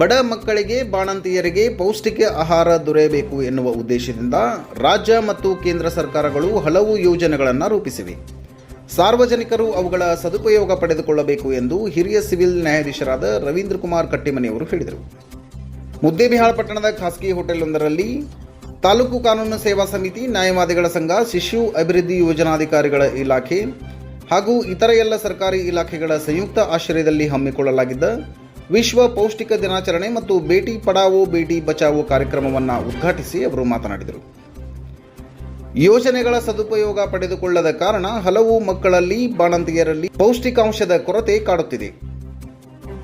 ಬಡ ಮಕ್ಕಳಿಗೆ, ಬಾಣಂತಿಯರಿಗೆ ಪೌಷ್ಟಿಕ ಆಹಾರ ದೊರೆಯಬೇಕು ಎನ್ನುವ ಉದ್ದೇಶದಿಂದ ರಾಜ್ಯ ಮತ್ತು ಕೇಂದ್ರ ಸರ್ಕಾರಗಳು ಹಲವು ಯೋಜನೆಗಳನ್ನು ರೂಪಿಸಿವೆ. ಸಾರ್ವಜನಿಕರು ಅವುಗಳ ಸದುಪಯೋಗ ಪಡೆದುಕೊಳ್ಳಬೇಕು ಎಂದು ಹಿರಿಯ ಸಿವಿಲ್ ನ್ಯಾಯಾಧೀಶರಾದ ರವೀಂದ್ರ ಕುಮಾರ್ ಕಟ್ಟಿಮನಿಯವರು ಹೇಳಿದರು. ಮುದ್ದೇಬಿಹಾಳ ಪಟ್ಟಣದ ಖಾಸಗಿ ಹೋಟೆಲ್ವೊಂದರಲ್ಲಿ ತಾಲೂಕು ಕಾನೂನು ಸೇವಾ ಸಮಿತಿ ನ್ಯಾಯವಾದಿಗಳ ಸಂಘ, ಶಿಶು ಅಭಿವೃದ್ಧಿ ಯೋಜನಾಧಿಕಾರಿಗಳ ಇಲಾಖೆ ಹಾಗೂ ಇತರ ಎಲ್ಲ ಸರ್ಕಾರಿ ಇಲಾಖೆಗಳ ಸಂಯುಕ್ತ ಆಶ್ರಯದಲ್ಲಿ ಹಮ್ಮಿಕೊಳ್ಳಲಾಗಿದ್ದ ವಿಶ್ವ ಪೌಷ್ಟಿಕ ದಿನಾಚರಣೆ ಮತ್ತು ಬೇಟಿ ಪಡಾವೋ, ಬೇಟಿ ಬಚಾವೋ ಕಾರ್ಯಕ್ರಮವನ್ನು ಉದ್ಘಾಟಿಸಿ ಅವರು ಮಾತನಾಡಿದರು. ಯೋಜನೆಗಳ ಸದುಪಯೋಗ ಪಡೆದುಕೊಳ್ಳದ ಕಾರಣ ಹಲವು ಮಕ್ಕಳಲ್ಲಿ, ಬಾಣಂತಿಯರಲ್ಲಿ ಪೌಷ್ಟಿಕಾಂಶದ ಕೊರತೆ ಕಾಡುತ್ತಿದೆ.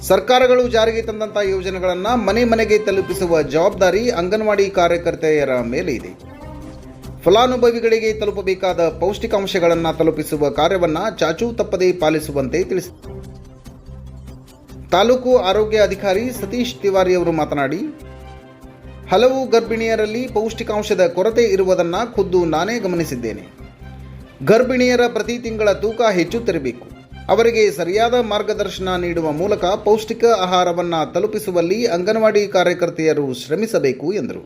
ಸರ್ಕಾರಗಳು ಜಾರಿಗೆ ತಂದಂತಹ ಯೋಜನೆಗಳನ್ನು ಮನೆ ಮನೆಗೆ ತಲುಪಿಸುವ ಜವಾಬ್ದಾರಿ ಅಂಗನವಾಡಿ ಕಾರ್ಯಕರ್ತೆಯರ ಮೇಲೆ ಇದೆ. ಫಲಾನುಭವಿಗಳಿಗೆ ತಲುಪಬೇಕಾದ ಪೌಷ್ಟಿಕಾಂಶಗಳನ್ನು ತಲುಪಿಸುವ ಕಾರ್ಯವನ್ನು ಚಾಚೂ ತಪ್ಪದೇ ಪಾಲಿಸುವಂತೆ ತಿಳಿಸಿದರು ತಾಲೂಕು ಆರೋಗ್ಯ ಅಧಿಕಾರಿ ಸತೀಶ್ ತಿವಾರಿ ಅವರು ಮಾತನಾಡಿ, ಹಲವು ಗರ್ಭಿಣಿಯರಲ್ಲಿ ಪೌಷ್ಟಿಕಾಂಶದ ಕೊರತೆ ಇರುವುದನ್ನು ಖುದ್ದು ನಾನೇ ಗಮನಿಸಿದ್ದೇನೆ. ಗರ್ಭಿಣಿಯರ ಪ್ರತಿ ತಿಂಗಳ ತೂಕ ಹೆಚ್ಚುತ್ತಿರಬೇಕು ಅವರಿಗೆ ಸರಿಯಾದ ಮಾರ್ಗದರ್ಶನ ನೀಡುವ ಮೂಲಕ ಪೌಷ್ಟಿಕ ಆಹಾರವನ್ನು ತಲುಪಿಸುವಲ್ಲಿ ಅಂಗನವಾಡಿ ಕಾರ್ಯಕರ್ತೆಯರು ಶ್ರಮಿಸಬೇಕು ಎಂದರು.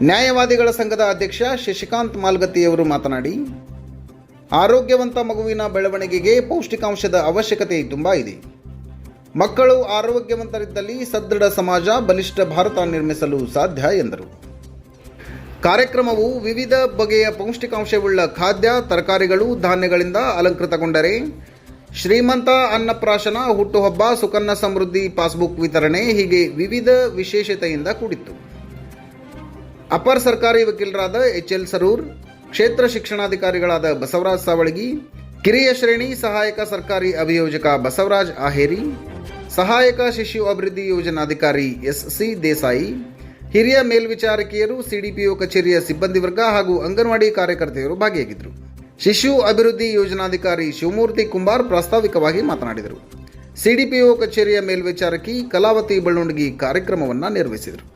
ನ್ಯಾಯವಾದಿಗಳ ಸಂಘದ ಅಧ್ಯಕ್ಷ ಶಶಿಕಾಂತ್ ಮಾಲ್ಗತ್ತಿಯವರು ಮಾತನಾಡಿ ಆರೋಗ್ಯವಂತ ಮಗುವಿನ ಬೆಳವಣಿಗೆಗೆ ಪೌಷ್ಟಿಕಾಂಶದ ಅವಶ್ಯಕತೆ ತುಂಬ ಇದೆ. ಮಕ್ಕಳು ಆರೋಗ್ಯವಂತರಿದ್ದಲ್ಲಿ ಸದೃಢ ಸಮಾಜ, ಬಲಿಷ್ಠ ಭಾರತ ನಿರ್ಮಿಸಲು ಸಾಧ್ಯ, ಎಂದರು. ಕಾರ್ಯಕ್ರಮವು ವಿವಿಧ ಬಗೆಯ ಪೌಷ್ಟಿಕಾಂಶವುಳ್ಳ ಖಾದ್ಯ, ತರಕಾರಿಗಳು, ಧಾನ್ಯಗಳಿಂದ ಅಲಂಕೃತಗೊಂಡರೆ ಶ್ರೀಮಂತ ಅನ್ನಪ್ರಾಶನ, ಹುಟ್ಟುಹಬ್ಬ ಸುಕನ್ನ ಸಮೃದ್ಧಿ ಪಾಸ್ಬುಕ್ ವಿತರಣೆ ಹೀಗೆ ವಿವಿಧ ವಿಶೇಷತೆಯಿಂದ ಕೂಡಿತ್ತು. ಅಪರ ಸರ್ಕಾರಿ ವಕೀಲರಾದ ಎಚ್ ಎಲ್ ಸರೂರ್ ಕ್ಷೇತ್ರ ಶಿಕ್ಷಣಾಧಿಕಾರಿಗಳಾದ ಬಸವರಾಜ್ ಸಾವಳಗಿ, ಕಿರಿಯ ಶ್ರೇಣಿ ಸಹಾಯಕ ಸರ್ಕಾರಿ ಅಭಿಯೋಜಕ ಬಸವರಾಜ್ ಆಹೇರಿ, ಸಹಾಯಕ ಶಿಶು ಅಭಿವೃದ್ಧಿ ಯೋಜನಾಧಿಕಾರಿ ಎಸ್ ಸಿ ದೇಸಾಯಿ, ಹಿರಿಯ ಮೇಲ್ವಿಚಾರಕಿಯರು, ಸಿಡಿಪಿಒ ಕಚೇರಿಯ ಸಿಬ್ಬಂದಿ ವರ್ಗ ಹಾಗೂ ಅಂಗನವಾಡಿ ಕಾರ್ಯಕರ್ತೆಯರು ಭಾಗಿಯಾಗಿದ್ದರು. ಶಿಶು ಅಭಿವೃದ್ಧಿ ಯೋಜನಾಧಿಕಾರಿ ಶಿವಮೂರ್ತಿ ಕುಂಬಾರ್ ಪ್ರಾಸ್ತಾವಿಕವಾಗಿ ಮಾತನಾಡಿದರು. ಸಿಡಿಪಿಒ ಕಚೇರಿಯ ಮೇಲ್ವಿಚಾರಕಿ ಕಲಾವತಿ ಬಳ್ಳುಂಡಗಿ ಕಾರ್ಯಕ್ರಮವನ್ನು ನಿರ್ವಹಿಸಿದರು.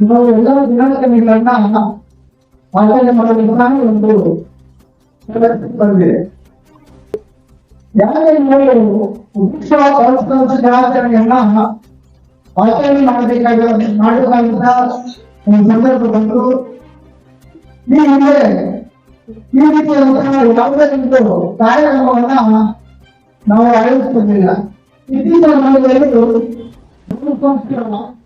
ನಾವು ಎಲ್ಲ ದಿನಾಚರಣೆಗಳನ್ನ ಆಚರಣೆ ಮಾಡೋದ್ರಿಂದ ಒಂದು ಬಂದಿದೆ ಯಾಕೆ ವಿಶ್ವ ಸಂಸ್ಕೃತ ದಿನಾಚರಣೆಯನ್ನ ಆಚರಣೆ ಮಾಡಬೇಕಾದ ಮಾಡಬೇಕಾದಂತ ಒಂದು ಸಂದರ್ಭ ಬಂದು ಈ ಹಿಂದೆ ಈ ರೀತಿಯಾದಂತಹ ಯಾವುದೇ ಒಂದು ಕಾರ್ಯಕ್ರಮವನ್ನ ನಾವು ಆಯೋಜಿಸುತ್ತಿಲ್ಲ ಇತ್ತೀಚಿನ ದಿನಗಳಲ್ಲಿ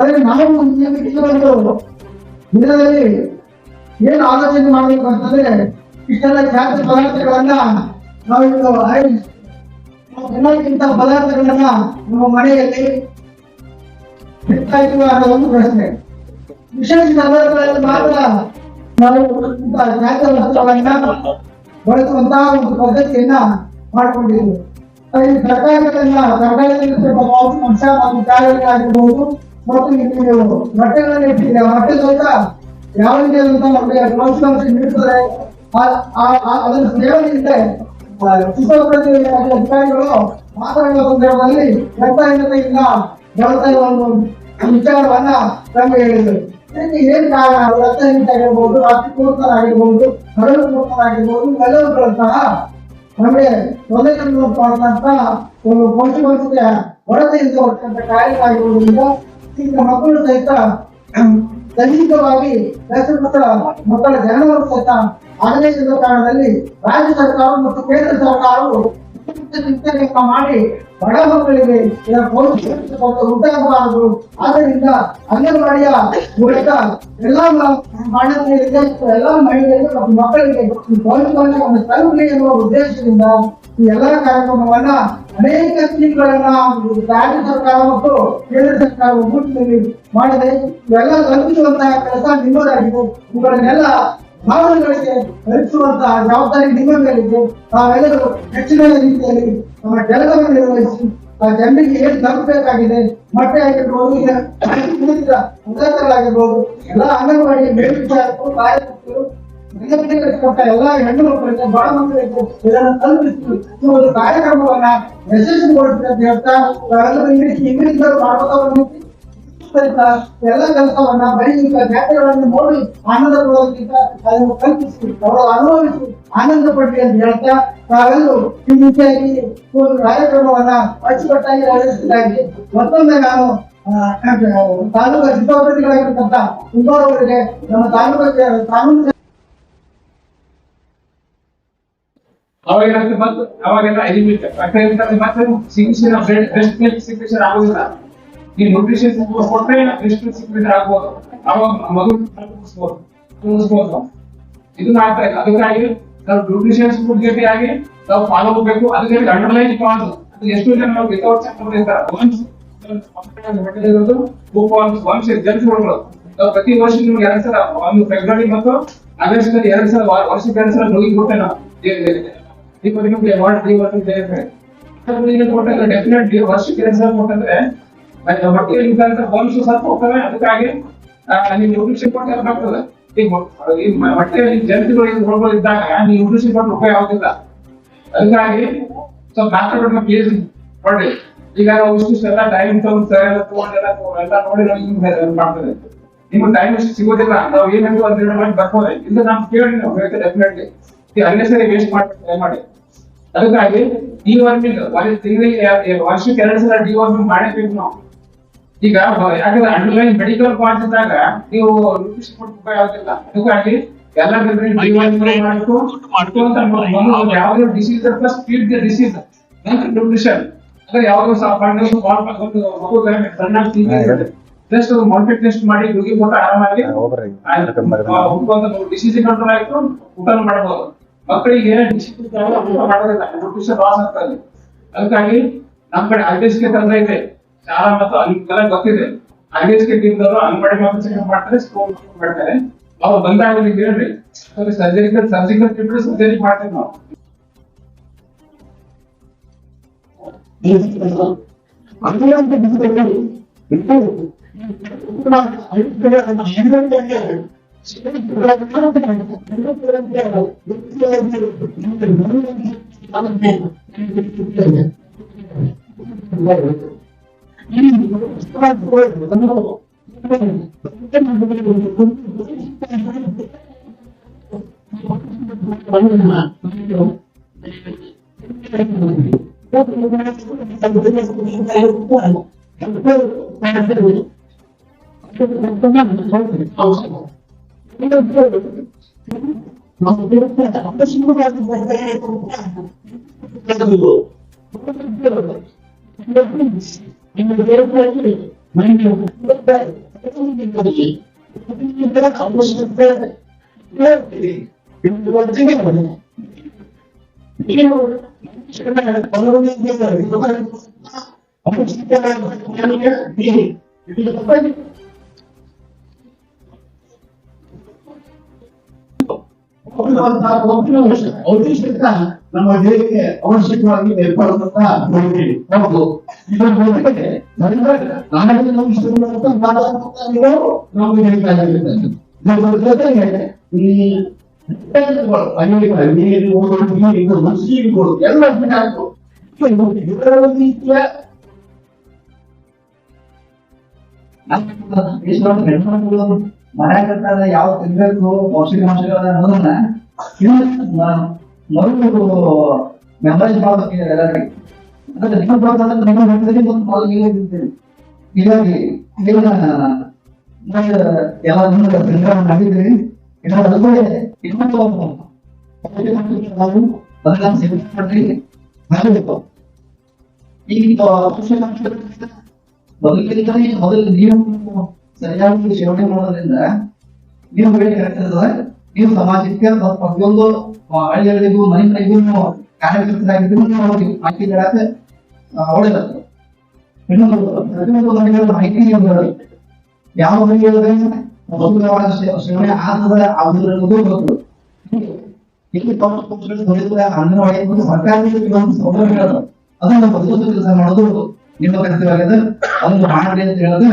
ಆದ್ರೆ ನಾವು ಒಂದು ದಿನದಲ್ಲಿ ಏನು ಆಲೋಚನೆ ಮಾಡಬೇಕು ಅಂತಂದ್ರೆ ಇಷ್ಟೆಲ್ಲ ಖ್ಯಾತ ಪದಾರ್ಥಗಳನ್ನ ನಾವಿನ್ನು ಆಯ್ಕೆ ನಾವು ತಿನ್ನೋಕ್ಕಿಂತ ಪದಾರ್ಥಗಳನ್ನ ನಮ್ಮ ಮನೆಯಲ್ಲಿ ಇದೀವ ಅನ್ನೋ ಒಂದು ಪ್ರಶ್ನೆ. ವಿಶೇಷ ಸಂದರ್ಭಗಳಲ್ಲಿ ಮಾತ್ರ ನಾವು ಖ್ಯಾತ ವಸ್ತುಗಳನ್ನ ಬಳಸುವಂತಹ ಒಂದು ಪದ್ಧತಿಯನ್ನ ಮಾಡ್ಕೊಂಡಿದ್ದೀವಿ. ಸರ್ಕಾರಗಳನ್ನ ಸರ್ಕಾರದಲ್ಲಿ ಅಂಶ ಮತ್ತು ಕಾರ್ಯಗಳಾಗಿರ್ಬಹುದು ಮತ್ತು ಇಲ್ಲಿ ನೀವು ಮೊಟ್ಟೆಗಳನ್ನು ಇಟ್ಟಿದ್ದೀರಿ ಆ ಸಹಿತ ಯಾವ ರೀತಿಯಾದಂತಹ ನಮಗೆ ಪೌಷ್ಟಿಕಾಂಶ ನೀಡುತ್ತದೆ ಅದರ ಸೇವನೆಯಿಂದ ಸುಸಂಸ್ಕೃತಿ ಅಧಿಕಾರಿಗಳು ಮಾತನಾಡುವ ಸಂದರ್ಭದಲ್ಲಿ ರಕ್ತಹೀನತೆಯಿಂದ ಬಳಸ್ತಾ ಇರುವ ಒಂದು ವಿಚಾರವನ್ನ ನಮಗೆ ಹೇಳಿದರು. ಇದಕ್ಕೆ ಏನ್ ಕಾರಣ? ರಕ್ತಹೀನತೆ ಆಗಿರ್ಬೋದು ಅತಿ ಕೂರ್ತನ ಆಗಿರ್ಬೋದು ಹರಳು ಕೂರ್ತನ ಸಹ ನಮಗೆ ತೊಂದರೆಯನ್ನು ಮಾಡುವಂತಹ ಒಂದು ಪೌಷ್ಟಿಕಾಂಶತೆಯ ಹೊರತೆಯಿಂದ ಬರ್ತಕ್ಕಂಥ ಕಾರ್ಯಗಳಾಗಿರುವುದರಿಂದ ಈಗ ಮಕ್ಕಳು ಸಹಿತ ದೈಹಿಕವಾಗಿ ಬೆಳೆಸಲ್ಪಟ್ಟ ಮಕ್ಕಳ ಜನನವನ್ನು ಸಹಿತ ಆಗದೇ ಇರುವ ಕಾರಣದಲ್ಲಿ ರಾಜ್ಯ ಸರ್ಕಾರ ಮತ್ತು ಕೇಂದ್ರ ಸರ್ಕಾರವು ಚಿಂತನೆ ಮಾಡಿ ಬಡ ಮಕ್ಕಳಿಗೆ ಉಂಟಾಗಬಾರದು. ಆದ್ದರಿಂದ ಅಂಗನವಾಡಿಯ ಮೂಲಕ ಎಲ್ಲಾ ಎಲ್ಲಾ ಮಹಿಳೆಯರು ಮಕ್ಕಳಿಗೆ ಒಂದು ತಲುಪಲಿ ಎನ್ನುವ ಉದ್ದೇಶದಿಂದ ಈ ಎಲ್ಲಾ ಕಾರ್ಯಕ್ರಮವನ್ನ ಅನೇಕ ಸ್ಕೀಮ್ಗಳನ್ನ ರಾಜ್ಯ ಸರ್ಕಾರ ಮತ್ತು ಕೇಂದ್ರ ಸರ್ಕಾರ ಮಾಡಿದೆ ಇವೆಲ್ಲ ತಲುಪಿಸುವಂತಹ ಕೆಲಸ ನಿಮ್ಮದಾಗಿದೆ. ಇವುಗಳನ್ನೆಲ್ಲ ಭಾವನೆಗಳಿಗೆ ಹೆಚ್ಚುವಂತಹ ಜವಾಬ್ದಾರಿ ನಿಮ್ಮ ಮೇಲಿದೆ ತಾವೆಲ್ಲರೂ ಹೆಚ್ಚಿನ ರೀತಿಯಲ್ಲಿ ನಮ್ಮ ಕೆಲಸವನ್ನು ನಿರ್ವಹಿಸಿ, ಆ ಜನರಿಗೆ ಏನು ತಲುಪಬೇಕಾಗಿದೆ. ಮೊಟ್ಟೆ ಆಗಿರ್ಬೋದು ಇನ್ನಿತರ ಪದಾರ್ಥಗಳಾಗಿರ್ಬೋದು, ಎಲ್ಲ ಅಂಗನವಾಡಿ ಮೇಲ್ವಿಚಾರಕರು ಕಾರ್ಯಕರ್ತರು ಎಲ್ಲ ಹೆಣ್ಣು ಮಕ್ಕಳಿಗೆ ಬಡ ಮಕ್ಕಳಿಗೆ ಇದನ್ನು ತಲುಪಿಸಿ. ಒಂದು ಕಾರ್ಯಕ್ರಮವನ್ನ ಯಶಸ್ವಿಗೊಳಿಸಿ ಅಂತ ಹೇಳ್ತಾ ಇಂಗ್ಲಿಷ್ ಇಂಗ್ಲಿಷ್ ಮಾಡ್ಕೋತಾ ಬಂದಿದ್ದೀವಿ ಸಹಿತ ಎಲ್ಲ ಕೆಲಸವನ್ನ ಬರೀ ಈಗ ಜಾತಿಗಳನ್ನು ನೋಡಿ ಆನಂದ ಪಡೋದಕ್ಕಿಂತ ಅದನ್ನು ಕಲ್ಪಿಸಿ, ಅವರು ಅನುಭವಿಸಿ, ಆನಂದ ಪಡ್ಲಿ ಅಂತ ಹೇಳ್ತಾ ತಾವೆಲ್ಲರೂ ಈ ರೀತಿಯಾಗಿ ಒಂದು ಕಾರ್ಯಕ್ರಮವನ್ನ ಅಚ್ಚುಕಟ್ಟಾಗಿ ನಡೆಸಿದ್ದಾಗಿ ಮತ್ತೊಮ್ಮೆ ನಾನು ತಾಲೂಕು ಸಿಬ್ಬಂದಿಗಳಾಗಿರ್ತಕ್ಕಂಥ ಕುಂಬಾರವರಿಗೆ ನಮ್ಮ ತಾಲೂಕು ಕಾನೂನು ಅವಾಗ ಅವಾಗೆಲ್ಲ ಐದು ಯಾಕಂದ್ರೆ ಮತ್ತೆ ಸಿಗ್ನೇಚರ್ ಮಿಲ್ಕ್ ಸಿಗ್ನೇಚರ್ ಆಗೋದಿಲ್ಲ. ಈ ನ್ಯೂಟ್ರಿಷನ್ ಕೊಟ್ಟರೆ ಎಷ್ಟು ಸಿಗ್ನೇಚರ್ ಆಗ್ಬೋದು. ಅವಾಗ ಮಗು ಮುಗಿಸ್ಬೋದು ಮುಗಿಸ್ಬೋದು ಇದು ಆಗ್ತಾ ಇಲ್ಲ ಅದಕ್ಕಾಗಿ ನಾವು ನ್ಯೂಟ್ರಿಷನ್ ಫುಡ್ ಆಗಿ ನಾವು ಫಾಲೋ ಹೋಗ್ಬೇಕು ಅದಕ್ಕೆ ಅಂಡರ್ಲೈನ್ ಅದು. ಎಷ್ಟು ಜನ ನಾವು ವಿತೌಟ್ ಸೆಕ್ಟರ್ ಮಾಡಿರ್ತಾರೆ ಒನ್ಸ್ ನಾವು ಪ್ರತಿ ವರ್ಷ ನಿಮ್ಗೆ ಎರಡ್ ಸಲ, ಒಂದು ಫೆಬ್ರವರಿ ಮತ್ತು ಆಗಸ್ಟ್ ಅಲ್ಲಿ ಎರಡ್ ಸಲ ವರ್ಷಕ್ಕೆ ಎರಡ್ ಸಲ ಹೋಗಿ ಕೊಟ್ಟೆ ನಾವು. ಡೆಫಿನೆಟ್ಲಿ ವರ್ಷಕ್ಕೆ ಎರಡ್ ಸಲ ಕೊಟ್ಟಂದ್ರೆ ಹೊಟ್ಟೆ ಮುಖಾಂತ ವಂಶ ಸ್ವಲ್ಪ ಹೋಗ್ತವೆ ಅದಕ್ಕಾಗಿ ನೀವು ನ್ಯೂಟ್ರಿಷನ್ ಕೊಟ್ಟು ಈಗ ಹೊಟ್ಟೆಯಲ್ಲಿ ಜಂತುಗಳು ಹೊರಗಳು ಇದ್ದಾಗ ನೀವು ನ್ಯೂಟ್ರಿಷನ್ ಕೊಟ್ಟು ಅದಕ್ಕಾಗಿ ಸ್ವಲ್ಪ ಡಾಕ್ಟರ್ ಪ್ಲೀಸ್ ಕೊಡ್ರಿ ಈಗ ನಾವು ಇಷ್ಟು ಎಲ್ಲ ಟೈಮ್ ತಗೊಂಡು ಸರ್ ಎಲ್ಲ ತಗೊಂಡೆಲ್ಲ ಎಲ್ಲ ನೋಡಿ ನಾವು ಹಿಂಗ್ ಮಾಡ್ತದೆ ನಿಮ್ಗೆ ಟೈಮ್ ಸಿಗೋದಿಲ್ಲ ನಾವು ಏನೆಂದು ಒಂದ್ ಎರಡು ಮಾಡಿ ಬರ್ಬೋದು ಇಲ್ಲ ನಾವು ಕೇಳಿ ನಾವು ಹೇಳ್ತೇವೆ ಡೆಫಿನೆಟ್ಲಿ ಅನ್ನೆಸರಿ ವೇಸ್ಟ್ ಮಾಡ್ಬೇಕು ಮಾಡಿ ಅದಕ್ಕಾಗಿ ಡಿ ವರ್ಮಿಂಗ್ ಒಂದು ತಿಂಗಳಿಗೆ ವರ್ಷಕ್ಕೆ ಎರಡು ಸಲ ಡಿ ವಾರ್ಮಿಂಗ್ ಮಾಡಬೇಕು ನಾವು ಈಗ ಯಾಕಂದ್ರೆ ಅಂಡರ್ಲೈನ್ ಮೆಡಿಕಲ್ ಪಾಯಿಂಟ್ ಇದ್ದಾಗ ನೀವು ರೂಪಿಸ್ ಕೊಟ್ಟು ಯಾವ್ದಿಲ್ಲ ಅದಕ್ಕಾಗಿ ಎಲ್ಲ ಯಾವ್ದು disease plus feed the disease nutrition ಅಂದ್ರೆ ಯಾವ್ದು ಸಣ್ಣ ಜಸ್ಟ್ ಮಾರ್ಕೆಟ್ ಟೆಸ್ಟ್ ಮಾಡಿ ರೋಗಿ ಕೊಟ್ಟು ಆರಾಮಾಗಿ ಡಿಸೀಸ್ ಕಂಟ್ರೋಲ್ ಆಯ್ತು. ಊಟ ಮಾಡಬಹುದು ಮಕ್ಕಳಿಗೆ ಏನೇ ಡಿಸೀಸ್ ಊಟ ಮಾಡೋದಿಲ್ಲ. ನ್ಯೂಟ್ರಿಷನ್ ಲಾಸ್ ಆಗ್ತದೆ ಅದಕ್ಕಾಗಿ ನಮ್ ಕಡೆ ಆರ್ಟಿಸ್ಗೆ ತಂದ್ರೆ ಇದೆ. ಶಾಲಾ ಮತ್ತು ಅನುಕೂಲ ಗೊತ್ತಿದೆ ನಾಗೇಶ್ಗೆ ಟೀಮ್ದವರು ಅನ್ಪಡೆ ಮಾರ್ಗದರ್ಶನ ಮಾಡ್ತಾರೆ ಸ್ಕೂಲ್ ಮಾಡ್ತಾರೆ ಅವ್ರು ಬಂದಾಗ ನೀವು ಹೇಳ್ರಿ ಸರಿ ಸರ್ಜಿಕಲ್ ಸರ್ಜಿಕಲ್ ಟ್ರೀಟ್ ಸರ್ಜರಿ ಮಾಡ್ತೇವೆ ನಾವು Thank you. 私も私も நீங்கள் வெறுப்பார்கள் நீங்கள் உங்களுக்கு ಔಷಧ ನಮ್ಮ ದೇಹಕ್ಕೆ ಅವಶ್ಯಕವಾಗಿ ಏರ್ಪಡುವಂತ ಹೌದು ಇದರ ಜೊತೆಗೆ ನಾಳೆ ನಾವು ನಮ್ಗೆ ಹೇಳ್ತಾ ಬೇಕಾಗಿರುತ್ತೆ ಇದರ ಜೊತೆಗೆ ಈ ಅನೇಕ ನೀರು. ಇದು ಮನೆಯಾಗ ಯಾವ ತಿನ್ಬೇಕು ಪೌಷ್ಟಿಕಾಂಶಗಳನ್ನ ಅನ್ನೋದನ್ನ ಮೊದಲು ಮೆಮರೈಸ್ ಮಾಡ್ಬೇಕು ಎಲ್ಲರಿಗೆ. ಅಂದ್ರೆ ನಿಮ್ಮ ಪ್ರಕಾರ ನಿಮ್ಮ ಮನಸ್ಸಿಗೆ ಒಂದು ಕಾಲ್ ತಿಂತೀರಿ. ಹೀಗಾಗಿ ಇದನ್ನ ನಾನು ಎಲ್ಲ ನಿಮಗೆ ಸಂಗ್ರಹ ಮಾಡಿದ್ರಿ ಇದರ ಒಳಗಡೆ ಇನ್ನೊಂದು ನಾವು ಅದನ್ನ ಸೇವನೆ ಮಾಡ್ರಿ ಮಾಡಬೇಕು ಈಗ ಪೌಷ್ಟಿಕಾಂಶಗಳಿಂದ ಮೊದಲಿಗೆ ಮೊದಲು ನೀವು ಸರಿಯಾಗಿ ಸೇವನೆ ಮಾಡೋದ್ರಿಂದ ನೀವು ಬೇಕಾಗ್ತದ ನೀವು ಸಮಾಜಕ್ಕೆ ಪ್ರತಿಯೊಂದು ಹಳ್ಳಿಗಳಿಗೂ ಮನೆ ಮನೆಗೂ ನೀವು ಕಾರ್ಯಕರ್ತರಾಗಿದ್ದು ನೀವು ಮಾಹಿತಿ ನೀಡಕ್ಕೆ ಒಳ್ಳೆಯದಾಗ್ತದೆ. ಇನ್ನೊಂದು, ಪ್ರತಿಯೊಂದು ಮನೆಗಳ ಮಾಹಿತಿ ನೀವು. ಯಾವ ಮನೆಗಳಿಗೆ ಮಧುರವಾದ ಸೇವನೆ ಆಗ್ತದ ಆಗುದಿರುವುದು ಗೊತ್ತು. ಇಲ್ಲಿ ದೊರೆಯುವ ಅಂಗನವಾಡಿ ಸರ್ಕಾರದಿಂದ ಒಂದು ಸೌಲಭ್ಯಗಳು ಅದನ್ನು ಬದಲಿಸುವ ಕೆಲಸ ಮಾಡೋದು ನಿಮ್ಮ ಕರ್ತವ್ಯ. ಅದನ್ನು ಮಾಡಿ ಅಂತ ಹೇಳಿದ್ರೆ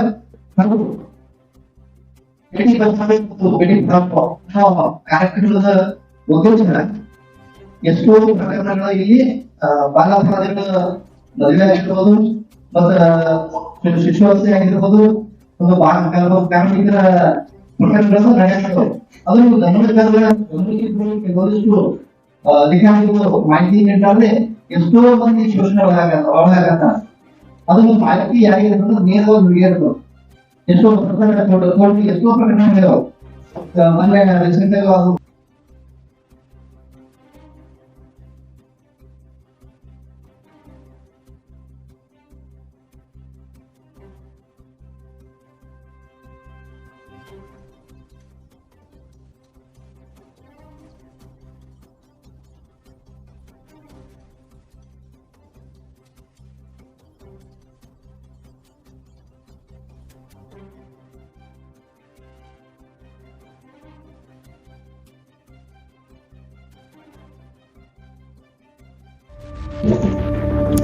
ಏಟಿ ಪರ್ಸೆಂಟ್ ಮತ್ತು ಬೆಡಿ ನಾವು ಕಾರ್ಯಕ್ರಮದ ಜನ ಎಷ್ಟೋ ಪ್ರಕರಣಗಳು ಇಲ್ಲಿ ಆ, ಬಾಲಾಪರಾಧಿಗಳ ಮದುವೆ ಆಗಿರ್ಬೋದು ಮತ್ತೆ ಶಿಶುವರ್ತಿ ಆಗಿರ್ಬೋದು ಒಂದು ಕೆಲವು ಕಾರ್ಮಿಕರ ಪ್ರಕರಣಗಳು ನಡೆಯುತ್ತವೆ ಅದು ಒಂದಿಷ್ಟು ಆ, ಅಧಿಕಾರಿಗಳು ಮಾಹಿತಿ ನೀಡಿದ್ರೆ ಎಷ್ಟೋ ಮಂದಿ ಶೋಷಣೆ ಒಳಗಾಗ ಒಳಗಾಗತ್ತ ಅದನ್ನು ಮಾಹಿತಿ ಯಾರಿಗೆ ನೇರವಾಗಿ ಹಿಡಿಯೋದು ಎಷ್ಟೋ ಪ್ರಕರಣ ಕೊಡು- ಕೊಡು- ಎಷ್ಟೋ ಪ್ರಕರಣಗಳಿದಾವೆ ಆ, ಮೊನ್ನೆ ರೀಸೆಂಟ್ ಆಗಿ